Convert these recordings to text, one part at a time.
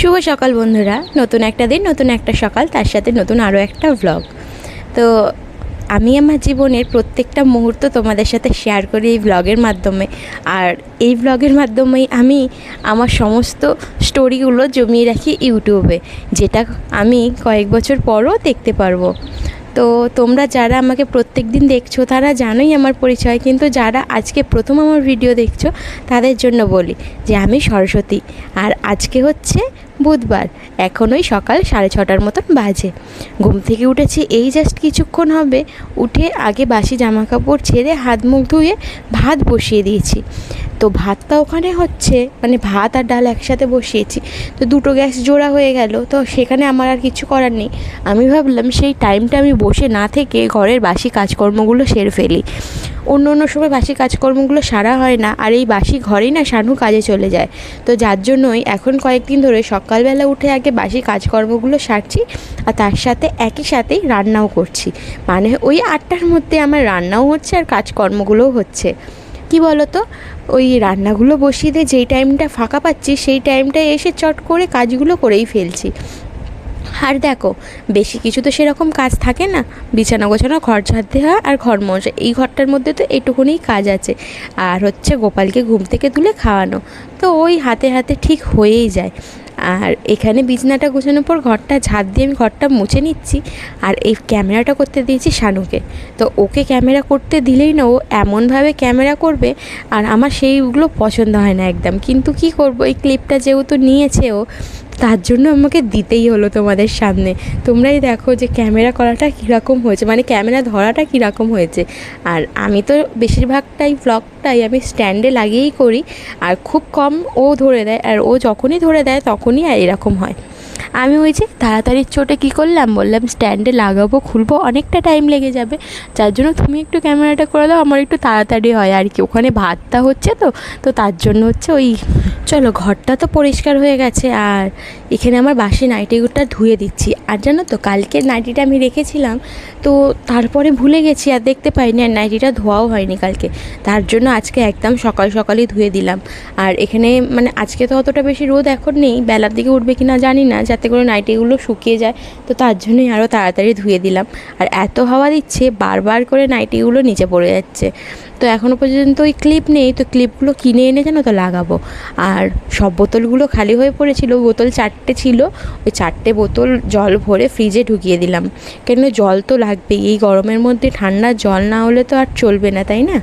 শুভ সকাল বন্ধুরা। নতুন একটা দিন, নতুন একটা সকাল, তার সাথে নতুন আরও একটা ভ্লগ তো আমি আমার জীবনের প্রত্যেকটা মুহূর্ত তোমাদের সাথে শেয়ার করি এই ভ্লগের মাধ্যমে। আর এই ভ্লগের মাধ্যমেই আমি আমার সমস্ত স্টোরিগুলো জমিয়ে রাখি ইউটিউবে যেটা আমি কয়েক বছর পরও দেখতে পারব। তো তোমরা যারা আমাকে প্রত্যেক দিন দেখছ, তারা জানোই আমার পরিচয়। কিন্তু যারা আজকে প্রথম আমার ভিডিও দেখছ, তাদের জন্য বলি যে আমি সরস্বতী। আর আজকে হচ্ছে বুধবার। এখন ওই সকাল সাড়ে ছটার মতন বাজে। ঘুম থেকে উঠেছি এই জাস্ট কিছুক্ষণ হবে। উঠে আগে বাসি জামা কাপড় ছেড়ে হাত মুখ ধুয়ে ভাত বসিয়ে দিয়েছি। তো ভাতটা ওখানে হচ্ছে মানে ভাত আর ডাল একসাথে বসিয়েছি। তো দুটো গ্যাস জোড়া হয়ে গেল, তো সেখানে আমার আর কিছু করার নেই। আমি ভাবলাম সেই টাইমটা আমি বসে না থেকে ঘরের বাসি কাজকর্মগুলো সেরে ফেলি। অন্য অন্য সময় বাসি কাজকর্মগুলো সারা হয় না, আর এই বাসি ঘরেই না শানু কাজে চলে যায়। তো যার জন্যই এখন কয়েকদিন ধরে সকালবেলা উঠে আগে বাসি কাজকর্মগুলো সারছি, আর তার সাথে একই সাথেই রান্নাও করছি। মানে ওই আটটার মধ্যে আমার রান্নাও হচ্ছে আর কাজকর্মগুলোও হচ্ছে। কি বলো তো ওই রান্নাগুলো বসিয়ে দিয়ে যেই টাইমটা ফাঁকা পাচ্ছি, সেই টাইমটায় এসে চট করে কাজগুলো করেই ফেলছি। আর দেখো, বেশি কিছু তো সেরকম কাজ থাকে না। বিছানা গোছানো, ঘর ঝাড় দেওয়া আর ঘর মশা এই ঘরটার মধ্যে তো এইটুকুনিই কাজ আছে। আর হচ্ছে গোপালকে ঘুম থেকে তুলে খাওয়ানো। তো ওই হাতে হাতে ঠিক হয়েই যায়। আর এখানে বিছনাটা গোছানোর পর ঘরটা ঝাড় দিয়ে আমি ঘরটা মুছে নিচ্ছি। আর এই ক্যামেরাটা করতে দিয়েছি শানুকে। তো ওকে ক্যামেরা করতে দিলেই না ও এমনভাবে ক্যামেরা করবে, আর আমার সেইগুলো পছন্দ হয় না একদম। কিন্তু কি করব? এই ক্লিপটা যেহেতু নিয়েছে ও তার জন্য আমাকে দিতেই হলো তোমাদের সামনে। তোমরাই দেখো যে ক্যামেরা করাটা কীরকম হয়েছে মানে ক্যামেরা ধরাটা কীরকম হয়েছে। আর আমি তো বেশিরভাগটাই ব্লগটাই আমি স্ট্যান্ডে লাগিয়েই করি। আর খুব কম ও ধরে দেয়, আর ও যখনই ধরে দেয় তখনই এরকম হয়। আমি ওই যে তাড়াতাড়ির চোটে কী করলাম? বললাম স্ট্যান্ডে লাগাবো, খুলবো, অনেকটা টাইম লেগে যাবে। যার জন্য তুমি একটু ক্যামেরাটা করে দাও, আমার একটু তাড়াতাড়ি হয়। আর কি, ওখানে ভাতটা হচ্ছে তো তো তার জন্য হচ্ছে ওই, চলো ঘরটা তো পরিষ্কার হয়ে গেছে। আর এখানে আমার বাসি নাইটিগুলোটা ধুয়ে দিচ্ছি। আর জানো তো কালকে নাইটিটা আমি রেখেছিলাম, তো তারপরে ভুলে গেছি আর দেখতে পাইনি। আর নাইটিটা ধোয়াও হয়নি কালকে। তার জন্য আজকে একদম সকাল সকালই ধুয়ে দিলাম। আর এখানে মানে আজকে তো অতটা বেশি রোদ এখন নেই। বেলার দিকে উঠবে কি না জানি না। যাতে করে নাইটিগুলো শুকিয়ে যায়। তো তার জন্যই আরও তাড়াতাড়ি ধুয়ে দিলাম। আর এত হাওয়া দিচ্ছে, বারবার করে নাইটিগুলো নিচে পড়ে যাচ্ছে। তো এখনও পর্যন্ত ওই ক্লিপ নেই। তো ক্লিপগুলো কিনে এনে যেন তো লাগাবো। আর সব বোতলগুলো খালি হয়ে পড়েছিল। বোতল চারটে ছিল। ওই চারটে বোতল জল ভরে ফ্রিজে ঢুকিয়ে দিলাম। কেন জল তো লাগবেই। এই গরমের মধ্যে ঠান্ডা জল না হলে তো আর চলবে না, তাই না?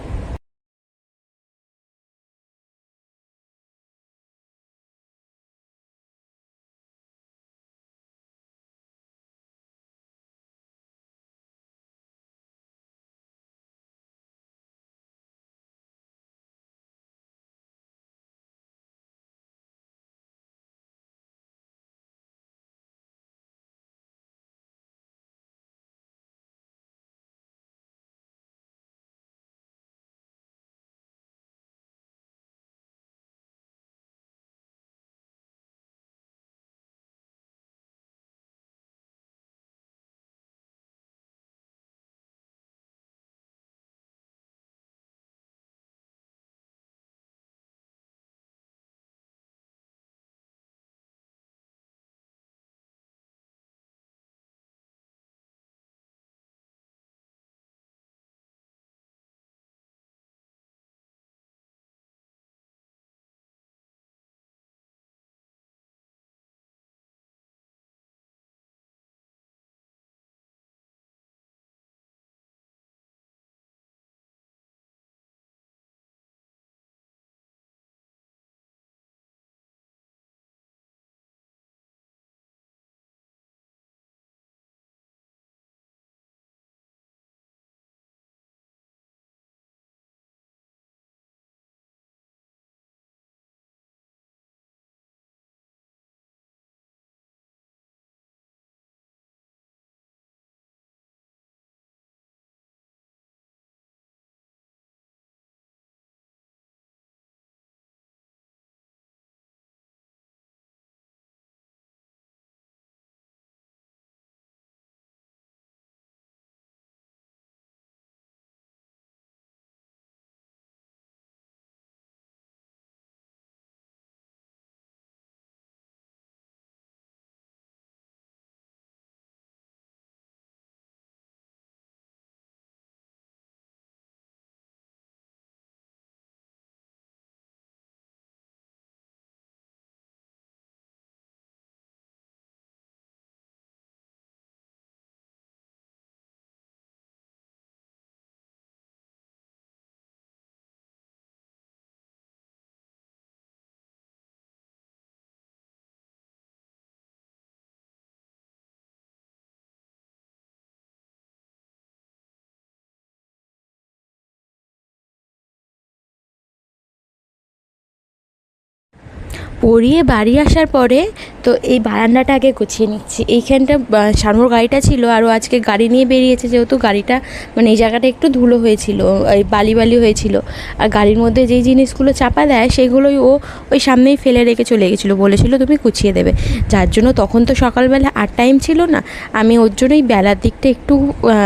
পরিয়ে বাড়ি আসার পরে তো এই বারান্দাটা আগে গুছিয়ে নিচ্ছি। এইখানটা সানুর গাড়িটা ছিল আরও আজকে গাড়ি নিয়ে বেরিয়েছে যেহেতু গাড়িটা মানে এই জায়গাটা একটু ধুলো হয়েছিল, এই বালি বালি হয়েছিল। আর গাড়ির মধ্যে যেই জিনিসগুলো চাপা দেয় সেগুলোই ও ওই সামনেই ফেলে রেখে চলে গেছিল, বলেছিল তুমি গুছিয়ে দেবে। যার জন্য তখন তো সকালবেলা আর টাইম ছিল না। আমি ওর জন্যই বেলার দিকটা একটু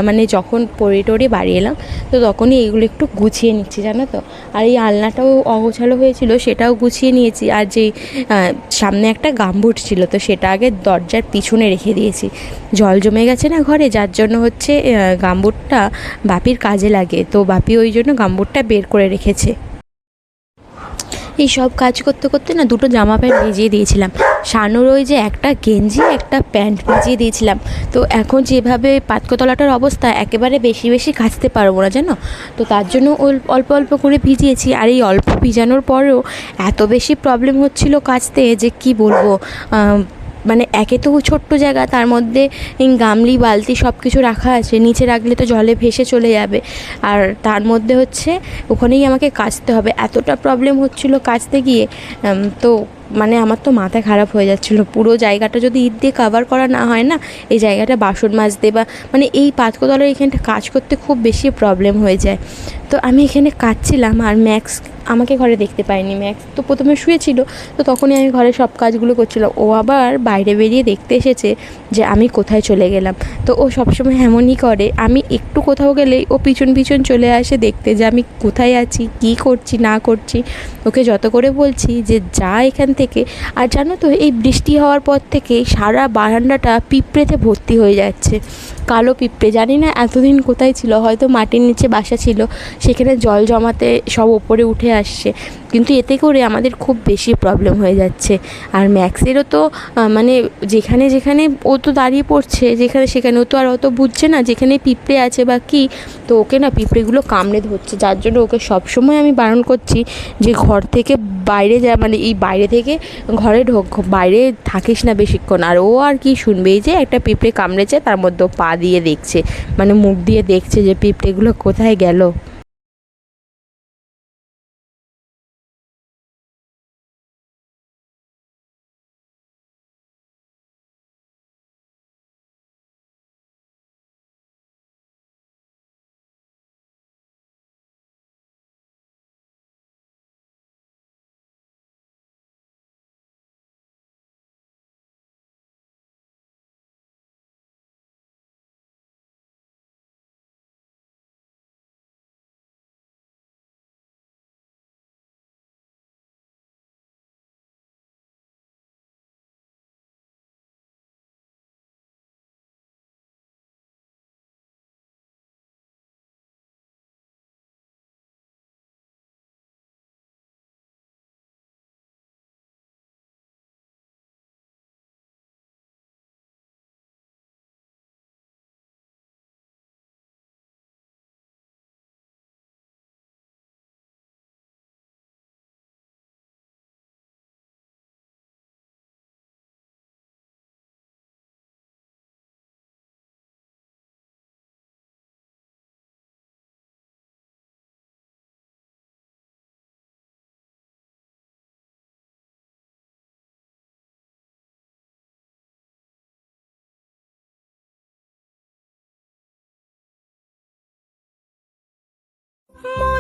মানে যখন পরে টরে বাড়ি এলাম, তো তখনই এইগুলো একটু গুছিয়ে নিচ্ছি, জানো তো। আর এই আলনাটাও অগোছালো হয়েছিল, সেটাও গুছিয়ে নিয়েছি। আর যেই সামনে একটা গাম্বুট ছিল, তো সেটা আগে দরজার পিছনে রেখে দিয়েছি। জল জমে গেছে না ঘরে, যার জন্য হচ্ছে গাম্বুটটা বাপির কাজে লাগে। তো বাপি ওই জন্য গাম্বুটটা বের করে রেখেছে। এই সব কাজ করতে করতে না দুটো জামা প্যান্ট ভিজিয়ে দিয়েছিলাম। শানুর ওই যে একটা গেঞ্জি, একটা প্যান্ট ভিজিয়ে দিয়েছিলাম। তো এখন যেভাবে পাতকতলাটার অবস্থা, একেবারে বেশি বেশি কাচতে পারব না, জানো? তো তার জন্য অল্প অল্প করে ভিজিয়েছি। আর এই অল্প ভিজানোর পরেও এত বেশি প্রবলেম হচ্ছিল কাচতে যে কি বলব? মানে একে তো ছোট্ট জায়গা, তার মধ্যে গামলি, বালতি সব কিছু রাখা আছে। নিচে রাখলে তো জলে ভেসে চলে যাবে। আর তার মধ্যে হচ্ছে ওখানেই আমাকে কাচতে হবে। এতটা প্রবলেম হচ্ছিল কাচতে গিয়ে তো মানে আমার তো মাথা খারাপ হয়ে যাচ্ছিল। পুরো জায়গাটা যদি ইট দিয়ে কাভার করা না হয় না, এই জায়গাটা বাসন মাজতে বা মানে এই পাতকোতলার এখানটা কাজ করতে খুব বেশি প্রবলেম হয়ে যায়। তো আমি এখানে কাটছিলাম আর ম্যাক্স আমাকে ঘরে দেখতে পাইনি ম্যাক্স তো প্রথমে শুয়েছিল, তো তখনই আমি ঘরে সব কাজগুলো করছিলাম ও আবার বাইরে বেরিয়ে দেখতে এসেছে যে আমি কোথায় চলে গেলাম। তো ও সবসময় এমনই করে, আমি একটু কোথাও গেলেই ও পিছন পিছন চলে আসে দেখতে যে আমি কোথায় আছি, কী করছি, না করছি। ওকে যত করে বলছি যে যা এখান থেকে। আর জানো তো, এই বৃষ্টি হওয়ার পর থেকে সারা বারান্দাটা পিঁপড়েতে ভর্তি হয়ে যাচ্ছে। কালো পিঁপড়ে, জানি না এতদিন কোথায় ছিল, হয়তো মাটির নিচে বাসা ছিল, সেখানে জল জমাতে সব ওপরে উঠে আসছে, কিন্তু এতে করে আমাদের খুব বেশি প্রবলেম হয়ে যাচ্ছে। আর ম্যাক্সেরও তো মানে যেখানে যেখানে ও তো দাঁড়িয়ে পড়ছে, যেখানে সেখানে, ও তো আর অত বুঝছে না যেখানে পিঁপড়ে আছে বা কী, তো ওকে না পিঁপড়েগুলো কামড়ে ধরছে, যার জন্য ওকে সবসময় আমি বারণ করছি যে ঘর থেকে বাইরে যা মানে এই বাইরে থেকে ঘরে ঢোক, বাইরে থাকিস না বেশিক্ষণ, আর ও আর কি শুনবে এই যে একটা পিঁপড়ে কামড়েছে, তার মধ্যে পা দিয়ে দেখছে। মানে মুখ দিয়ে দেখছে যে পিঁপড়েগুলো কোথায় গেল।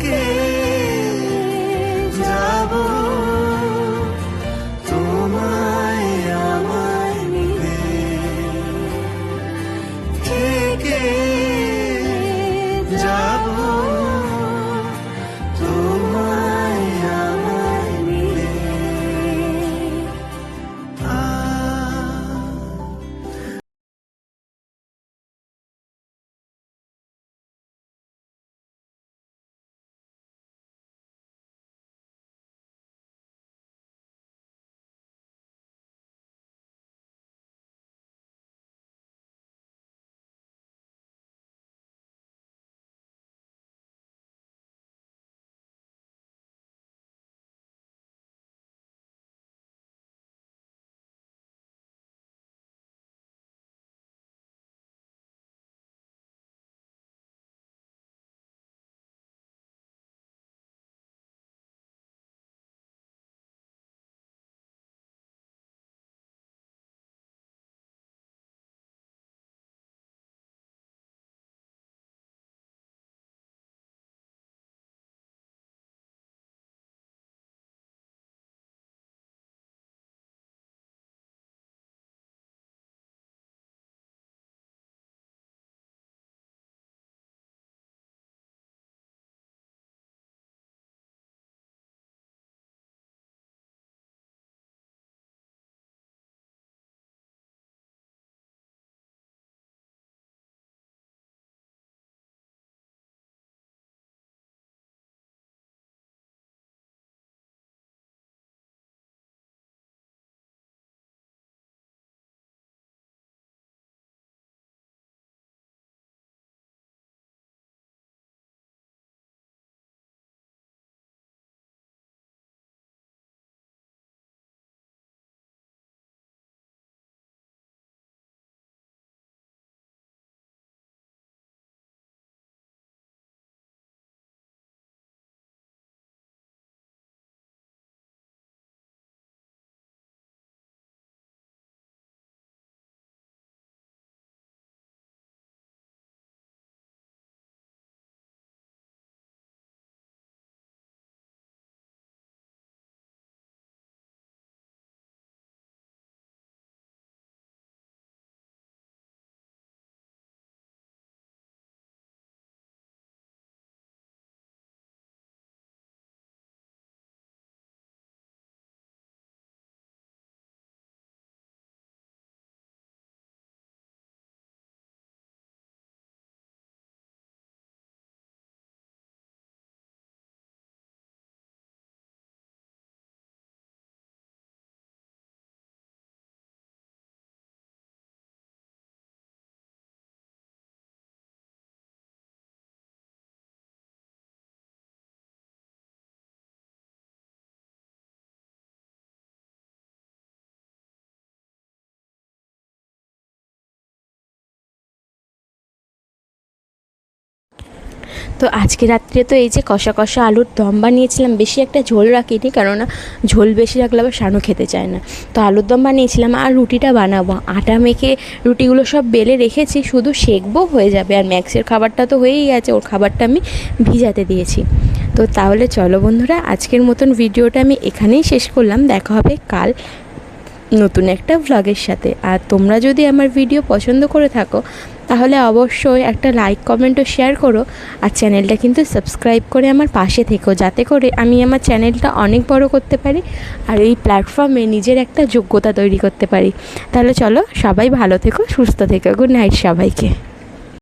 again. তো আজকে রাত্রে তো এই যে কষা কষা আলুর দম বানিয়েছিলাম, বেশি একটা ঝোল রাখিনি কেননা ঝোল বেশি রাখলে আবার শানু খেতে চায় না। তো আলুর দম বানিয়েছিলাম আর রুটিটা বানাবো। আটা মেখে রুটিগুলো সব বেলে রেখেছি, শুধু সেকবো হয়ে যাবে। আর ম্যাক্সের খাবারটা তো হয়েই গেছে, ওর খাবারটা আমি ভিজাতে দিয়েছি। তো তাহলে চলো বন্ধুরা, আজকের মতন ভিডিওটা আমি এখানেই শেষ করলাম। দেখা হবে কাল নতুন একটা ভ্লগের সাথে। আর তোমরা যদি আমার ভিডিও পছন্দ করে থাকো তাহলে অবশ্যই একটা লাইক কমেন্ট ও শেয়ার করো। আর চ্যানেলটা কিন্তু সাবস্ক্রাইব করে আমার পাশে থেকো, যাতে করে আমি আমার চ্যানেলটা অনেক বড় করতে পারি আর এই প্ল্যাটফর্মে নিজের একটা যোগ্যতা তৈরি করতে পারি। তাহলে চলো সবাই ভালো থেকো, সুস্থ থেকো। গুড নাইট সবাইকে।